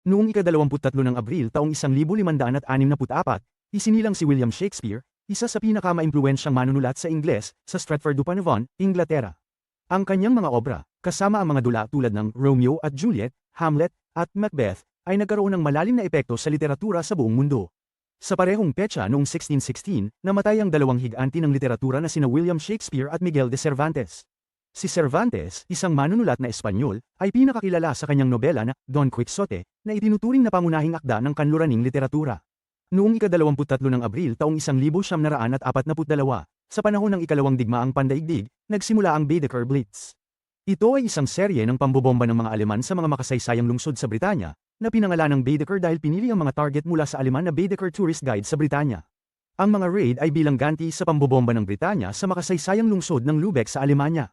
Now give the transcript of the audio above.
Noong ika-23 ng Abril taong 1564, isinilang si William Shakespeare, isa sa pinakamaimpluwensyang manunulat sa Ingles, sa Stratford-upon-Avon, Inglaterra. Ang kanyang mga obra, kasama ang mga dula tulad ng Romeo at Juliet, Hamlet, at Macbeth, ay nagkaroon ng malalim na epekto sa literatura sa buong mundo. Sa parehong petsa noong 1616, namatay ang dalawang higanti ng literatura na sina William Shakespeare at Miguel de Cervantes. Si Cervantes, isang manunulat na Espanyol, ay pinakakilala sa kanyang nobela na Don Quixote, na itinuturing na pangunahing akda ng kanluraning literatura. Noong ika-23 ng Abril taong 1942, sa panahon ng ikalawang digmaang pandaigdig, nagsimula ang Baedeker Blitz. Ito ay isang serye ng pambobomba ng mga Aleman sa mga makasaysayang lungsod sa Britanya, na pinangalan ng Baedeker dahil pinili ang mga target mula sa Aleman na Baedeker Tourist Guide sa Britanya. Ang mga raid ay bilang ganti sa pambobomba ng Britanya sa makasaysayang lungsod ng Lubeck sa Alemanya.